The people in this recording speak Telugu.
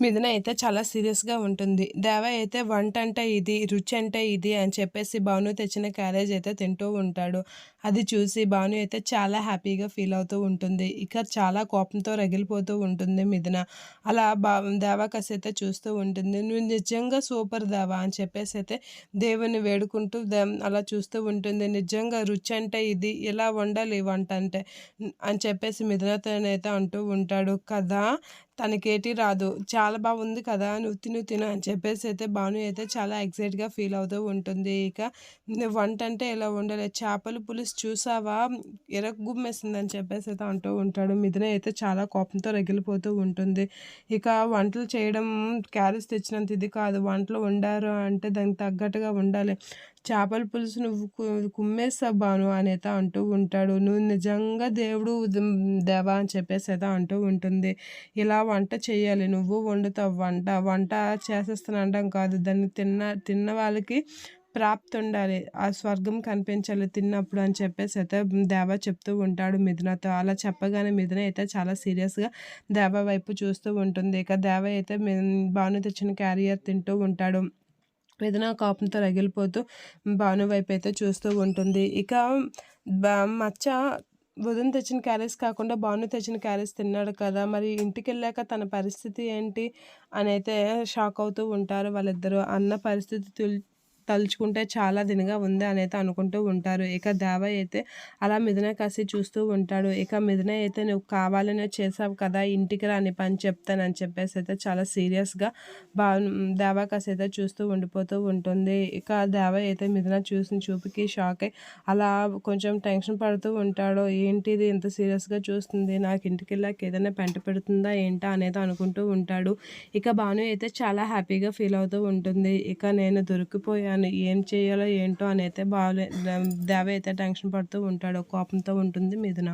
మిథున అయితే చాలా సీరియస్గా ఉంటుంది. దేవ అయితే వంట అంటే ఇది రుచి అంటే ఇది అని చెప్పేసి భాను తెచ్చిన క్యారేజ్ అయితే తింటూ ఉంటాడు. అది చూసి భాను అయితే చాలా హ్యాపీగా ఫీల్ అవుతూ ఉంటుంది. ఇక చాలా కోపంతో రగిలిపోతూ ఉంటుంది మిథున. అలా బా దేవాకసి అయితే చూస్తూ ఉంటుంది. నువ్వు నిజంగా సూపర్ దేవా అని చెప్పేసి అయితే దేవుని వేడుకుంటూ అలా చూస్తూ ఉంటుంది. నిజంగా రుచి అంటే ఇది ఇలా వండాలి వంట అంటే అని చెప్పేసి మిథునతోనైతే అంటూ ఉంటాడు. కదా తనకేటి రాదు. చాలా బాగుంది కదా నువ్వు తిను తిను అని చెప్పేసి అయితే భాను అయితే చాలా ఎగ్జైట్గా ఫీల్ అవుతూ ఉంటుంది. ఇక వంట అంటే ఎలా వండాలి? చేపల పులుసు చూసావా? ఎరగుమ్మేసింది అని చెప్పేసి అయితే అంటూ ఉంటాడు. మిథున అయితే చాలా కోపంతో రగిలిపోతూ ఉంటుంది. ఇక వంటలు చేయడం క్యారెట్స్ తెచ్చినంత ఇది కాదు. వంటలు వండారు అంటే దానికి తగ్గట్టుగా ఉండాలి. చేపల పులుసు నువ్వు కుమ్మేస్తా బాను అని అయితే అంటూ ఉంటాడు. నువ్వు నిజంగా దేవుడు దేవా అని చెప్పేసి అయితే అంటూ ఉంటుంది. ఇలా వంట చేయాలి. నువ్వు వండుతావు వంట. వంట చేసేస్తానంటాం కాదు. దాన్ని తిన్న తిన్న వాళ్ళకి ప్రాప్తి ఉండాలి. ఆ స్వర్గం కనిపించాలి తిన్నప్పుడు అని చెప్పేసి అయితే దేవా చెప్తూ ఉంటాడు మిథునతో. అలా చెప్పగానే మిథున అయితే చాలా సీరియస్గా దేవా వైపు చూస్తూ ఉంటుంది. ఇక దేవ అయితే భాను తెచ్చిన క్యారియర్ తింటూ ఉంటాడు. ఏదైనా కోపంతో రగిలిపోతూ భాను వైపు అయితే చూస్తూ ఉంటుంది. ఇక మచ్చ వదిన తెచ్చిన క్యారెట్స్ కాకుండా బాను తెచ్చిన క్యారెట్స్ తిన్నాడు కదా మరి ఇంటికి వెళ్ళాక తన పరిస్థితి ఏంటి? అని అయితే షాక్ అవుతూ ఉంటారు వాళ్ళిద్దరూ. అన్న పరిస్థితి తలుచుకుంటే చాలా దినగా ఉంది అని అయితే అనుకుంటూ ఉంటారు. ఇక దేవ అయితే అలా మిథున కాసి చూస్తూ ఉంటాడు. ఇక మిథున అయితే నువ్వు కావాలనే చేసావు కదా ఇంటికి రాని పని చెప్తానని చెప్పేసి అయితే చాలా సీరియస్గా బా దేవా కాసి అయితే చూస్తూ ఉండిపోతూ ఉంటుంది. ఇక దేవ అయితే మిథున చూసిన చూపుకి షాక్ అయి అలా కొంచెం టెన్షన్ పడుతూ ఉంటాడు. ఏంటిది ఇంత సీరియస్గా చూస్తుంది? నాకు ఇంటికి వెళ్ళాక ఏదైనా పెంట పెడుతుందా ఏంటా? అనేది అనుకుంటూ ఉంటాడు. ఇక భాను అయితే చాలా హ్యాపీగా ఫీల్ అవుతూ ఉంటుంది. ఇక నేను దొరికిపోయాను. తను ఏం చేయాలో ఏంటో అని అయితే బాగాలే దేవ అయితే టెన్షన్ పడుతూ ఉంటాడు. కోపంతో ఉంటుంది మిథున.